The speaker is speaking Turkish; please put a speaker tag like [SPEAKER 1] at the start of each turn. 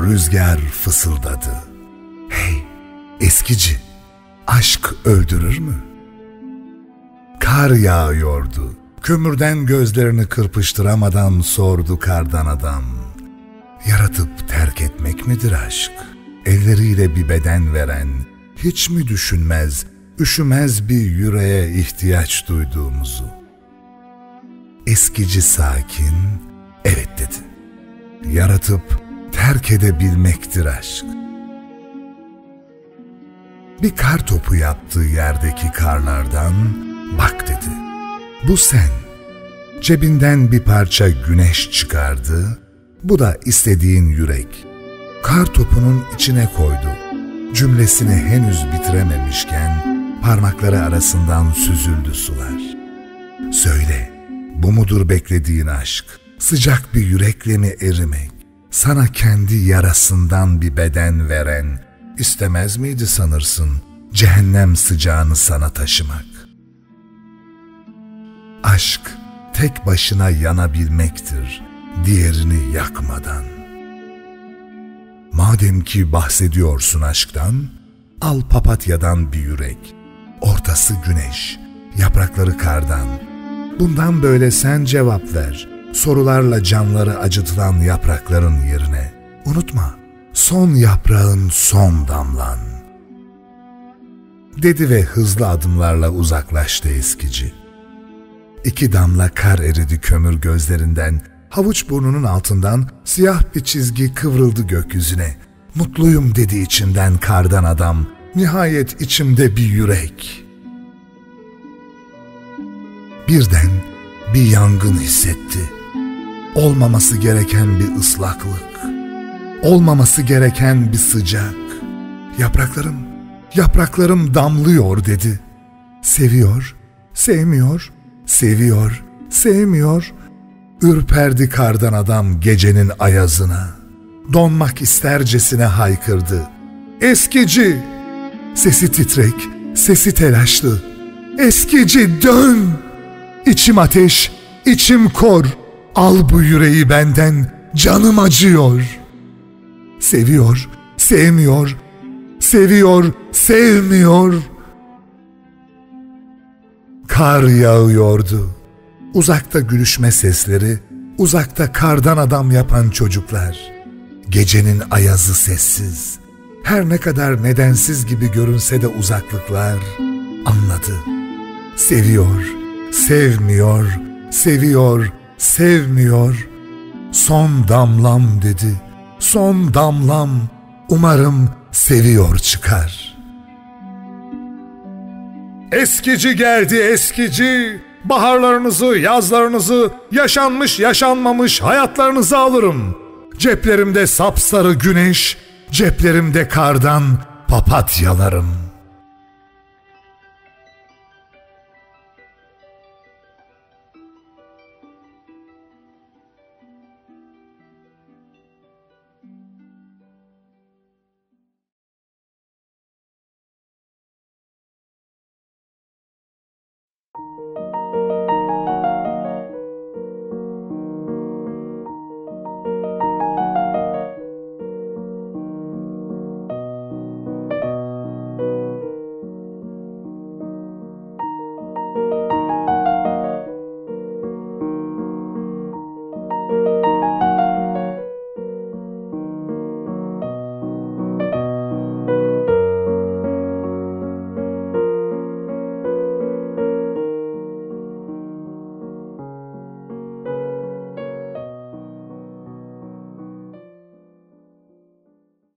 [SPEAKER 1] rüzgar fısıldadı. Hey eskici, aşk öldürür mü? Kar yağıyordu. Kömürden gözlerini kırpıştıramadan sordu kardan adam. Yaratıp terk etmek midir aşk? Elleriyle bir beden veren, hiç mi düşünmez, üşümez bir yüreğe ihtiyaç duyduğumuzu? Eskici sakin, evet dedi. Yaratıp terk edebilmektir aşk. Bir kar topu yaptığı yerdeki karlardan bak dedi. Bu sen. Cebinden bir parça güneş çıkardı. Bu da istediğin yürek. Kar topunun içine koydu. Cümlesini henüz bitirememişken parmakları arasından süzüldü sular. Söyle, bu mudur beklediğin aşk? Sıcak bir yürekle mi erimek? Sana kendi yarasından bir beden veren, istemez miydi sanırsın cehennem sıcağını sana taşımak? Aşk tek başına yanabilmektir, diğerini yakmadan. Madem ki bahsediyorsun aşktan, al papatyadan bir yürek, ortası güneş, yaprakları kardan. Bundan böyle sen cevap ver, sorularla canları acıtılan yaprakların yerine. Unutma, son yaprağın son damlan. Dedi ve hızlı adımlarla uzaklaştı eskici. İki damla kar eridi kömür gözlerinden, havuç burnunun altından siyah bir çizgi kıvrıldı gökyüzüne. Mutluyum dedi içinden kardan adam, nihayet içimde bir yürek. Birden bir yangın hissetti. Olmaması gereken bir ıslaklık. Olmaması gereken bir sıcak. Yapraklarım, yapraklarım damlıyor dedi. Seviyor, sevmiyor, seviyor, sevmiyor. Ürperdi kardan adam gecenin ayazına. Donmak istercesine haykırdı. Eskici! Sesi titrek, sesi telaşlı. Eskici dön! İçim ateş, içim kor. Al bu yüreği benden, canım acıyor. Seviyor, sevmiyor, seviyor, sevmiyor. Kar yağıyordu. Uzakta gülüşme sesleri, uzakta kardan adam yapan çocuklar. Gecenin ayazı sessiz. Her ne kadar nedensiz gibi görünse de uzaklıklar anladı. Seviyor, sevmiyor, seviyor, sevmiyor. Son damlam dedi. Son damlam umarım seviyor çıkar. Eskici geldi eskici. Baharlarınızı, yazlarınızı, yaşanmış yaşanmamış hayatlarınızı alırım. Ceplerimde sapsarı güneş, ceplerimde kardan papatyalarım.''